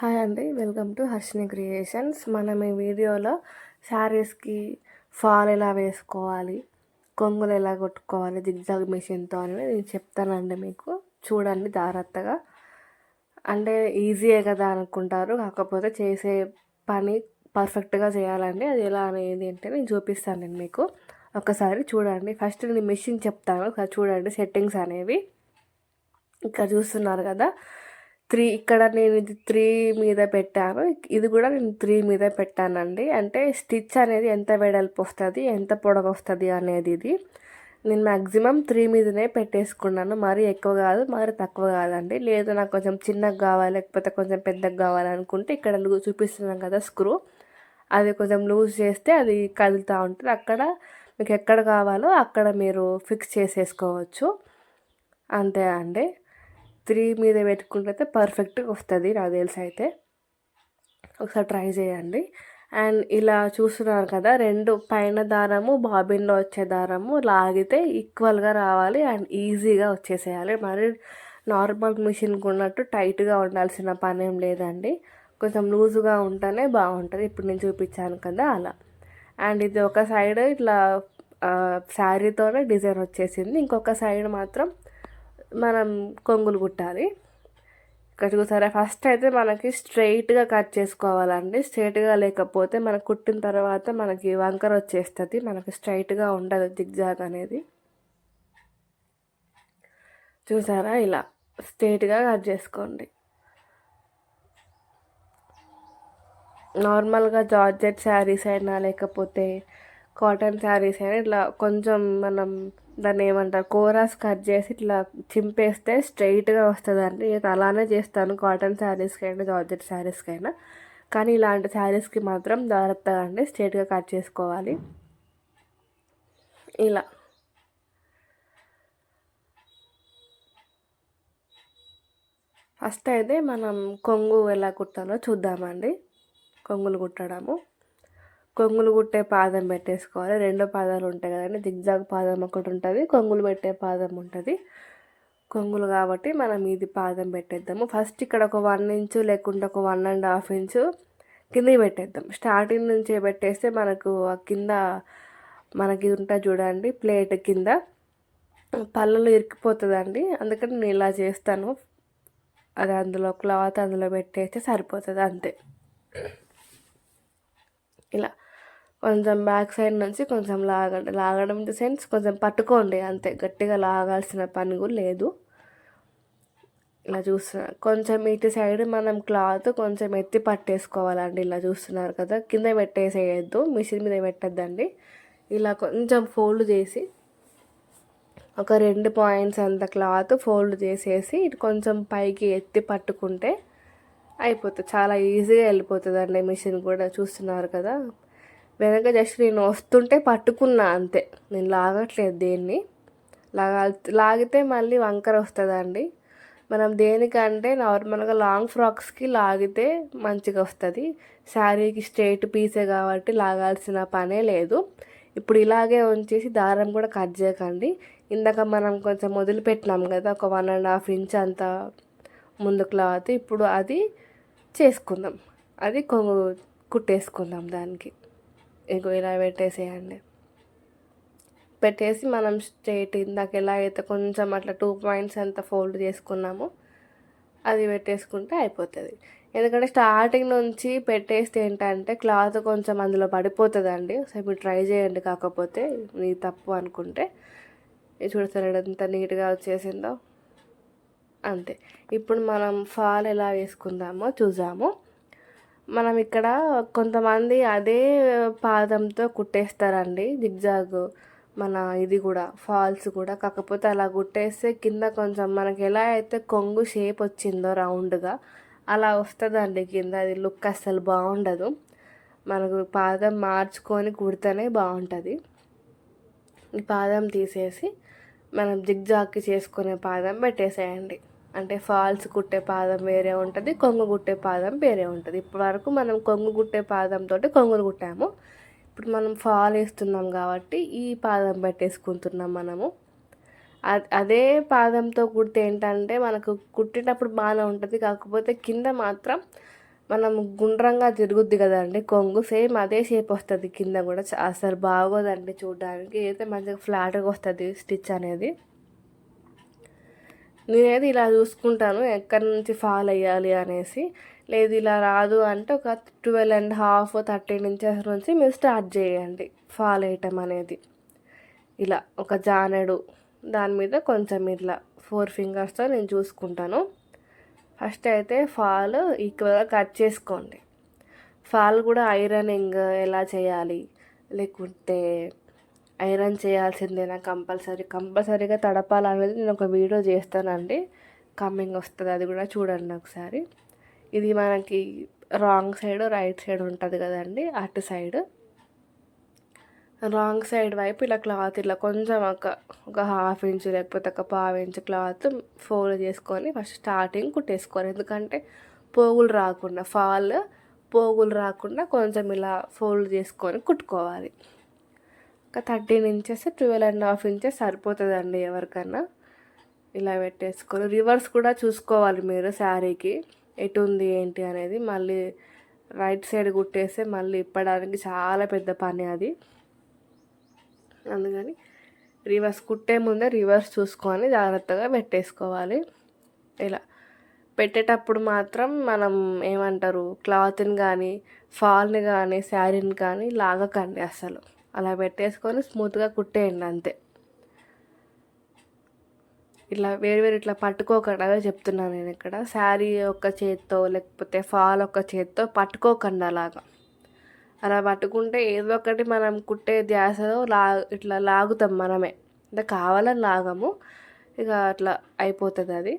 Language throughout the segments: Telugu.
హాయ్ అండి వెల్కమ్ టు హర్షిని క్రియేషన్స్. మనం ఈ వీడియోలో శారీస్కి ఫాల్ ఎలా వేసుకోవాలి కొంగులు ఎలా కొట్టుకోవాలి జిగ్జాగ్ మిషన్తో అని నేను చెప్తానండి మీకు. చూడండి జాగ్రత్తగా. అంటే ఈజీయే కదా అనుకుంటారు కాకపోతే చేసే పని పర్ఫెక్ట్గా చేయాలండి. అది ఎలా అనేది అంటే నేను చూపిస్తాను నేను మీకు. ఒకసారి చూడండి ఫస్ట్ నేను మిషన్ చెప్తాను. ఒకసారి చూడండి సెట్టింగ్స్ అనేవి. ఇక్కడ చూస్తున్నారు కదా త్రీ ఇక్కడ నేను ఇది త్రీ మీద పెట్టాను. ఇది కూడా నేను త్రీ మీద పెట్టానండి. అంటే స్టిచ్ అనేది ఎంత వెడల్పు వస్తుంది ఎంత పొడవు వస్తుంది అనేది ఇది. నేను మ్యాక్సిమం త్రీ మీదనే పెట్టేసుకున్నాను. మరీ ఎక్కువ కాదు మరీ తక్కువ కాదండి. లేదు నాకు కొంచెం చిన్నగా కావాలి లేకపోతే కొంచెం పెద్దగా కావాలనుకుంటే ఇక్కడ లూజ్ చూపిస్తున్నాం కదా స్క్రూ. అది కొంచెం లూజ్ చేస్తే అది కదులుతూ ఉంటుంది. అక్కడ మీకు ఎక్కడ కావాలో అక్కడ మీరు ఫిక్స్ చేసేసుకోవచ్చు. అంతే అండి. త్రీ మీద పెట్టుకుంటే పర్ఫెక్ట్గా వస్తుంది నాకు తెలిసి అయితే. ఒకసారి ట్రై చేయండి. అండ్ ఇలా చూస్తున్నారు కదా రెండు పైన దారము బాబిన్లో వచ్చే దారము లాగితే ఈక్వల్గా రావాలి అండ్ ఈజీగా వచ్చేసేయాలి. మరి నార్మల్ మిషన్కి ఉన్నట్టు టైట్గా ఉండాల్సిన పని ఏం లేదండి. కొంచెం లూజుగా ఉంటేనే బాగుంటుంది. ఇప్పుడు నేను చూపించాను కదా అలా. అండ్ ఇది ఒక సైడ్ ఇట్లా శారీతోనే డిజైన్ వచ్చేసింది. ఇంకొక సైడ్ మాత్రం మనం కొంగులు కుట్టాలి. ఇక్కడ చూసారా ఫస్ట్ అయితే మనకి స్ట్రైట్గా కట్ చేసుకోవాలండి. స్ట్రైట్గా లేకపోతే మనకు కుట్టిన తర్వాత మనకి వంకర వచ్చేస్తుంది. మనకి స్ట్రైట్గా ఉండదు జిగ్జాగ్ అనేది. చూసారా? ఇలా స్ట్రైట్గా కట్ చేసుకోండి. నార్మల్గా జార్జెట్ శారీస్ అయినా లేకపోతే కాటన్ శారీస్ అయినా ఇట్లా కొంచెం మనం దాన్ని ఏమంటారు కోరాస్ కట్ చేసి ఇట్లా చింపేస్తే స్ట్రైట్గా వస్తుందండి. నేను అలానే చేస్తాను కాటన్ శారీస్కి అయినా జార్జెట్ శారీస్కి అయినా కానీ ఇలాంటి శారీస్కి మాత్రం జాగ్రత్తగా అండి స్ట్రైట్గా కట్ చేసుకోవాలి. ఇలా. ఫస్ట్ అయితే మనం కొంగు ఎలా కుట్టాలో చూద్దామండి. కొంగులు కుట్టడము. కొంగులు కుట్టే పాదం పెట్టేసుకోవాలి. రెండో పాదాలు ఉంటాయి కదండి దిగ్జాగ్ పాదం ఒకటి ఉంటుంది కొంగులు పెట్టే పాదం ఉంటుంది. కొంగులు కాబట్టి మనం ఇది పాదం పెట్టేద్దాము. ఫస్ట్ ఇక్కడ ఒక వన్ ఇంచు లేకుంటే ఒక వన్ అండ్ హాఫ్ ఇంచు కింద పెట్టేద్దాం. స్టార్టింగ్ నుంచి పెట్టేస్తే మనకు ఆ కింద మనకి ఉంటుంది చూడండి ప్లేట్ కింద పళ్ళలో ఇరికిపోతుందండి. అందుకని నేను ఇలా చేస్తాను. అది అందులో క్లాత్ అందులో పెట్టేస్తే సరిపోతుంది అంతే. ఇలా. కొంచెం బ్యాక్ సైడ్ నుంచి కొంచెం లాగండి లాగడం ఇన్ ద సెన్స్ కొంచెం పట్టుకోండి అంతే. గట్టిగా లాగాల్సిన పని కూడా లేదు. ఇలా చూస్తున్నారు కొంచెం ఇటు సైడ్ మనం క్లాత్ కొంచెం ఎత్తి పట్టేసుకోవాలండి. ఇలా చూస్తున్నారు కదా. కింద పెట్టేసేయద్దు. మిషన్ మీద పెట్టద్దండి. ఇలా కొంచెం ఫోల్డ్ చేసి ఒక రెండు పాయింట్స్ అంత క్లాత్ ఫోల్డ్ చేసేసి ఇటు కొంచెం పైకి ఎత్తి పట్టుకుంటే అయిపోతుంది. చాలా ఈజీగా వెళ్ళిపోతుంది అండి మిషన్ కూడా. చూస్తున్నారు కదా. వెనక జస్ట్ నేను వస్తుంటే పట్టుకున్నా అంతే. నేను లాగట్లేదు దేన్ని. లాగా లాగితే మళ్ళీ వంకర వస్తుందండి. మనం దేనికంటే నార్మల్గా లాంగ్ ఫ్రాక్స్కి లాగితే మంచిగా వస్తుంది. శారీకి స్ట్రైట్ పీసే కాబట్టి లాగాల్సిన పనే లేదు. ఇప్పుడు ఇలాగే ఉంచేసి దారం కూడా కట్ చేయకండి. ఇందాక మనం కొంచెం వదిలిపెట్టినాం కదా ఒక వన్ అండ్ హాఫ్ ఇంచ్ అంత ముందు క్లాత్. ఇప్పుడు అది చేసుకుందాం. అది కొంగు కుట్టేసుకుందాం దానికి. ఇగో ఇలా పెట్టేసేయండి. పెట్టేసి మనం స్ట్రేట్ ఇందాక ఎలా అయితే కొంచెం అట్లా టూ పాయింట్స్ ఎంత ఫోల్డ్ చేసుకున్నామో అది పెట్టేసుకుంటే అయిపోతుంది. ఎందుకంటే స్టార్టింగ్ నుంచి పెట్టేస్తే ఏంటంటే క్లాత్ కొంచెం అందులో పడిపోతుంది అండి సో మీరు ట్రై చేయండి. కాకపోతే నీ తప్పు అనుకుంటే. చూడతారు ఎంత నీట్గా వచ్చేసిందో. అంతే. ఇప్పుడు మనం ఫాల్ ఎలా వేసుకుందామో చూసాము మనం ఇక్కడ కొంతమంది అదే పాదంతో కుట్టేస్తారండి జిగ్జాగ్ మన ఇది కూడా ఫాల్స్ కూడా. కాకపోతే అలా కుట్టేస్తే కింద కొంచెం మనకి ఎలా అయితే కొంగు షేప్ వచ్చిందో రౌండ్గా అలా వస్తుందండి కింద. అది లుక్ అస్సలు బాగుండదు. మనకు పాదం మార్చుకొని కుడితేనే బాగుంటుంది. ఈ పాదం తీసేసి మనం జిగ్జాగ్కి చేసుకునే పాదం పెట్టేసేయండి. అంటే ఫాల్స్ కుట్టే పాదం వేరే ఉంటుంది కొంగు కుట్టే పాదం వేరే ఉంటుంది. ఇప్పటి వరకు మనం కొంగు కుట్టే పాదంతో కొంగులు కుట్టాము. ఇప్పుడు మనం ఫాల్ వేస్తున్నాం కాబట్టి ఈ పాదం పెట్టేసుకుంటున్నాం మనము. అదే పాదంతో కుడితే ఏంటంటే మనకు కుట్టేటప్పుడు బాగానే ఉంటుంది కాకపోతే కింద మాత్రం మనం గుండ్రంగా తిరుగుద్ది కదండి కొంగు. సేమ్ అదే షేప్ వస్తుంది కింద కూడా. అసలు బాగోదండి చూడడానికి. అయితే మంచిగా ఫ్లాట్గా వస్తుంది స్టిచ్ అనేది. నేనైతే ఇలా చూసుకుంటాను ఎక్కడి నుంచి ఫాల్ అయ్యాలి అనేసి. లేదు ఇలా రాదు అంటే ఒక twelve and half thirteen inches నుంచి మీరు స్టార్ట్ చేయండి ఫాల్ వేయటం అనేది. ఇలా ఒక జానెడు దాని మీద కొంచెం ఇట్లా ఫోర్ ఫింగర్స్తో నేను చూసుకుంటాను. ఫస్ట్ అయితే ఫాల్ ఈక్వల్గా కట్ చేసుకోండి. ఫాల్ కూడా ఐరనింగ్ ఎలా చేయాలి? లేకుంటే ఐరన్ చేయాల్సిందేనా కంపల్సరీ. కంపల్సరీగా తడపాలనేది నేను ఒక వీడియో చేస్తానండి. కమ్మింగ్ వస్తుంది అది కూడా చూడండి ఒకసారి. ఇది మనకి రాంగ్ సైడ్ రైట్ సైడ్ ఉంటుంది కదండి అటు సైడ్. రాంగ్ సైడ్ వైపు ఇలా క్లాత్ ఇలా కొంచెం ఒక ఒక హాఫ్ ఇంచ్ లేకపోతే ఒక పావు ఇంచ్ క్లాత్ ఫోల్డ్ చేసుకొని ఫస్ట్ స్టార్టింగ్ కుట్టేసుకోవాలి. ఎందుకంటే పోగులు రాకుండా ఫాల్ పోగులు రాకుండా కొంచెం ఇలా ఫోల్డ్ చేసుకొని కుట్టుకోవాలి. ఒక thirteen inches twelve and half inches సరిపోతుందండి ఎవరికన్నా ఇలా పెట్టేసుకొని రివర్స్ కూడా చూసుకోవాలి మీరు శారీకి. ఎటు ఉంది ఏంటి అనేది మళ్ళీ రైట్ సైడ్ కుట్టేస్తే మళ్ళీ ఇప్పడానికి చాలా పెద్ద పని అది. అందుకని రివర్స్ కుట్టే ముందే రివర్స్ చూసుకొని జాగ్రత్తగా పెట్టేసుకోవాలి. ఇలా పెట్టేటప్పుడు మాత్రం మనం ఏమంటారు క్లాత్ని కానీ ఫాల్ని కానీ శారీని కానీ లాగకండి అసలు. అలా పెట్టేసుకొని స్మూత్గా కుట్టేయండి అంతే. ఇట్లా వేరు వేరు ఇట్లా పట్టుకోకుండా చెప్తున్నాను నేను ఇక్కడ. శారీ ఒక చేత్తో లేకపోతే ఫాల్ ఒక చేత్తో పట్టుకోకుండా అలాగా. అలా పట్టుకుంటే ఏదో ఒకటి మనం కుట్టే ధ్యాసలో లా ఇట్లా లాగుతాం మనమే. అంటే కావాలని లాగము ఇక అట్లా అయిపోతుంది అది.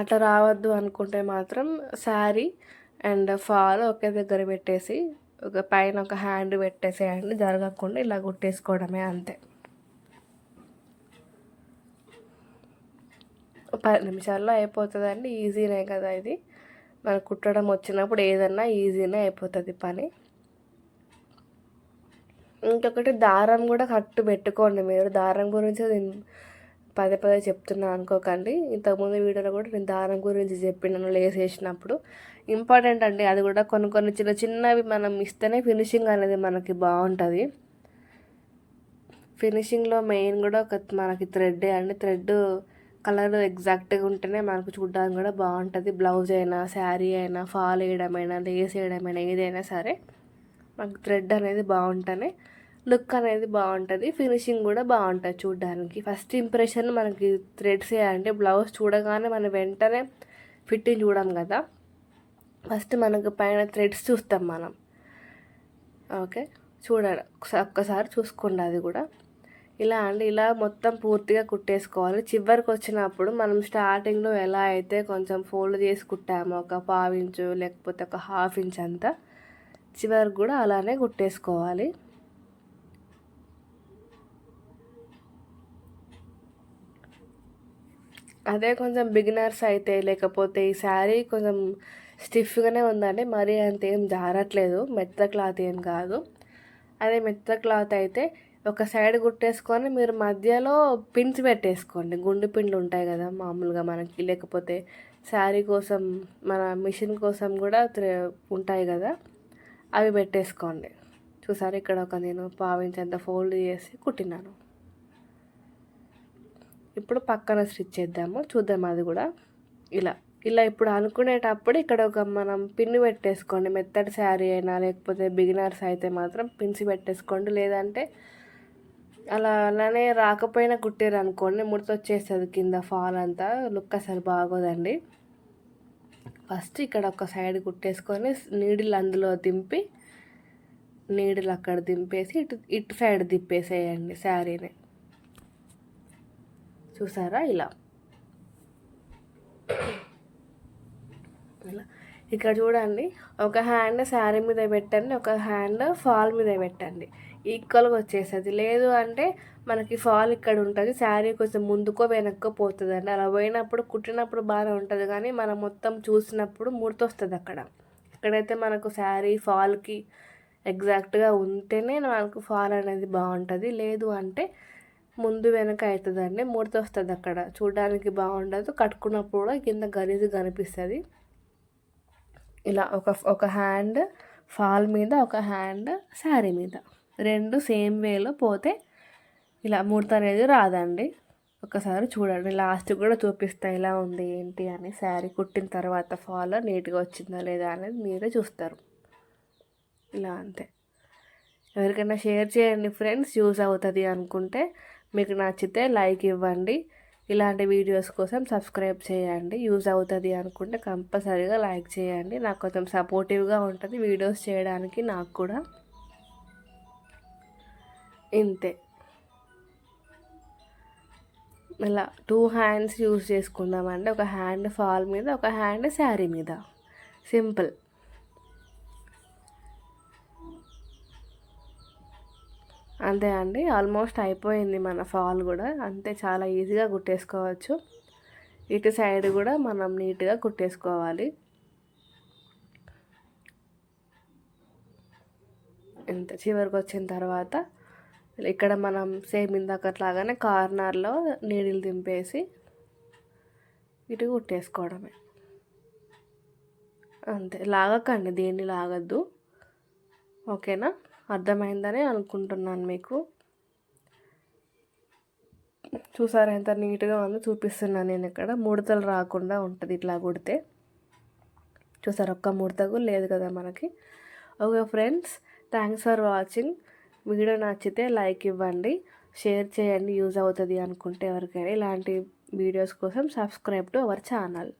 అట్లా రావద్దు అనుకుంటే మాత్రం శారీ అండ్ ఫాల్ ఒకే దగ్గర పెట్టేసి ఒక పైన ఒక హ్యాండ్ పెట్టేసేయండి జరగకుండా ఇలా కుట్టేసుకోవడమే అంతే. పది నిమిషాల్లో అయిపోతుందండి ఈజీనే కదా ఇది. మనకు కుట్టడం వచ్చినప్పుడు ఏదన్నా ఈజీనే అయిపోతుంది పని. ఇంకొకటి దారం కూడా కట్టు పెట్టుకోండి మీరు దారం గురించి పదే పదే చెప్తున్నా అనుకోకండి. ఇంతకుముందు వీడియోలో కూడా నేను దారం గురించి చెప్పినాను లేస్ వేసినప్పుడు ఇంపార్టెంట్ అండి. అది కూడా కొన్ని కొన్ని చిన్న చిన్నవి మనం ఇస్తేనే ఫినిషింగ్ అనేది మనకి బాగుంటుంది. ఫినిషింగ్లో మెయిన్ కూడా ఒక మనకి థ్రెడ్ అండి. థ్రెడ్ కలర్ ఎగ్జాక్ట్గా ఉంటేనే మనకు చూడడానికి కూడా బాగుంటుంది. బ్లౌజ్ అయినా శారీ అయినా ఫాల్ వేయడమైనా లేస్ వేయడమైనా ఏదైనా సరే మనకు థ్రెడ్ అనేది బాగుంటేనే లుక్ అనేది బాగుంటుంది. ఫినిషింగ్ కూడా బాగుంటుంది చూడడానికి. ఫస్ట్ ఇంప్రెషన్ మనకి థ్రెడ్స్ అంటే బ్లౌజ్ చూడగానే మనం వెంటనే ఫిట్టింగ్ చూడం కదా. ఫస్ట్ మనకు పైన థ్రెడ్స్ చూస్తాం మనం. ఓకే? చూడాలి. ఒక్కసారి చూసుకోండి అది కూడా. ఇలా అండి ఇలా మొత్తం పూర్తిగా కుట్టేసుకోవాలి. చివరికి వచ్చినప్పుడు మనం స్టార్టింగ్లో ఎలా అయితే కొంచెం ఫోల్డ్ చేసి కుట్టామో ఒక పావు ఇంచు లేకపోతే ఒక హాఫ్ ఇంచ్ అంతా చివరికి కూడా అలానే కుట్టేసుకోవాలి. అదే కొంచెం బిగినర్స్ అయితే లేకపోతే ఈ శారీ కొంచెం స్టిఫ్గానే ఉందండి. మరీ అంత ఏం జారట్లేదు. మెత్త క్లాత్ ఏం కాదు. అదే మెత్త క్లాత్ అయితే ఒక సైడ్ కుట్టేసుకొని మీరు మధ్యలో పిన్స్ పెట్టేసుకోండి. గుండు పిండ్లు ఉంటాయి కదా మామూలుగా మనకి. లేకపోతే శారీ కోసం మన మిషన్ కోసం కూడా ఉంటాయి కదా అవి పెట్టేసుకోండి. చూసారు? ఇక్కడ ఒక నేను పావించేంత ఫోల్డ్ చేసి కుట్టినాను. ఇప్పుడు పక్కన స్టిచ్ చేద్దాము. చూద్దాం అది కూడా. ఇలా. ఇలా ఇప్పుడు అనుకునేటప్పుడు ఇక్కడ ఒక మనం పిన్ను పెట్టేసుకోండి. మెత్తడి శారీ అయినా లేకపోతే బిగినర్స్ అయితే మాత్రం పిన్సి పెట్టేసుకోండి. లేదంటే అలా అలానే రాకపోయినా కుట్టారు అనుకోండి ముడత వచ్చేస్తుంది కింద ఫాల్ అంతా. లుక్ అసలు బాగోదండి. ఫస్ట్ ఇక్కడ ఒక సైడ్ కుట్టేసుకొని నీడిల్ అందులో దింపి నీడిల్ అక్కడ దింపేసి ఇటు ఇటు సైడ్ దిప్పేసేయండి శారీని. చూసారా ఇలా? ఇలా. ఇక్కడ చూడండి ఒక హ్యాండ్ శారీ మీద పెట్టండి ఒక హ్యాండ్ ఫాల్ మీద పెట్టండి. ఈక్వల్గా వచ్చేస్తుంది. లేదు అంటే మనకి ఫాల్ ఇక్కడ ఉంటుంది శారీ కొంచెం ముందుకో వెనక్కో పోతుంది అండి అలా పోయినప్పుడు కుట్టినప్పుడు బాగానే ఉంటుంది. కానీ మనం మొత్తం చూసినప్పుడు ముడతొస్తుంది అక్కడ. ఇక్కడైతే మనకు శారీ ఫాల్కి ఎగ్జాక్ట్గా ఉంటేనే మనకు ఫాల్ అనేది బాగుంటుంది. లేదు అంటే ముందు వెనక అవుతుందండి ముడత వస్తుంది అక్కడ. చూడడానికి బాగుండదు కట్టుకున్నప్పుడు కూడా కింద గలీజు కనిపిస్తుంది. ఇలా ఒక ఒక హ్యాండ్ ఫాల్ మీద ఒక హ్యాండ్ శారీ మీద. రెండు సేమ్ వేలో పోతే ఇలా ముడత అనేది రాదండి. ఒకసారి చూడండి లాస్ట్ కూడా చూపిస్తా ఇలా ఉంది ఏంటి అని. శారీ కుట్టిన తర్వాత ఫాల్ నీట్గా వచ్చిందా లేదా అనేది మీరే చూస్తారు. ఇలా అంతే. ఎవరికైనా షేర్ చేయండి ఫ్రెండ్స్ యూజ్ అవుతుంది అనుకుంటే మీకు నచ్చితే లైక్ ఇవ్వండి. ఇలాంటి వీడియోస్ కోసం సబ్స్క్రైబ్ చేయండి. యూజ్ అవుతుంది అనుకుంటే కంపల్సరీగా లైక్ చేయండి. నాకు కొంచెం సపోర్టివ్గా ఉంటుంది వీడియోస్ చేయడానికి నాకు కూడా. ఇంతే. ఇలా టూ హ్యాండ్స్ యూజ్ చేసుకుందామండి. ఒక హ్యాండ్ ఫాల్ మీద ఒక హ్యాండ్ శారీ మీద. సింపుల్. అంతే అండి. ఆల్మోస్ట్ అయిపోయింది మన ఫాల్ కూడా. అంతే చాలా ఈజీగా కుట్టేసుకోవచ్చు. ఇటు సైడ్ కూడా మనం నీట్గా కుట్టేసుకోవాలి. ఇంత చివరికి వచ్చిన తర్వాత ఇక్కడ మనం సేమ్ ఇందాకట్లాగానే కార్నర్లో నీడిలు దింపేసి ఇటు కుట్టేసుకోవడమే. అంతే. లాగకండి. దేన్ని లాగద్దు. ఓకేనా? అర్థమైందని అనుకుంటున్నాను మీకు. చూసారా ఎంత నీట్గా ఉందో చూపిస్తున్నాను నేను ఇక్కడ. ముడతలు రాకుండా ఉంటుంది ఇట్లా కుడితే. చూసారు ఒక్క ముడత కూడా లేదు కదా మనకి. Okay friends thanks for watching. Video నచ్చితే లైక్ ఇవ్వండి. షేర్ చేయండి యూజ్ అవుతుంది అనుకుంటే ఎవరికైనా. ఇలాంటి వీడియోస్ కోసం సబ్స్క్రైబ్ టు అవర్ ఛానల్.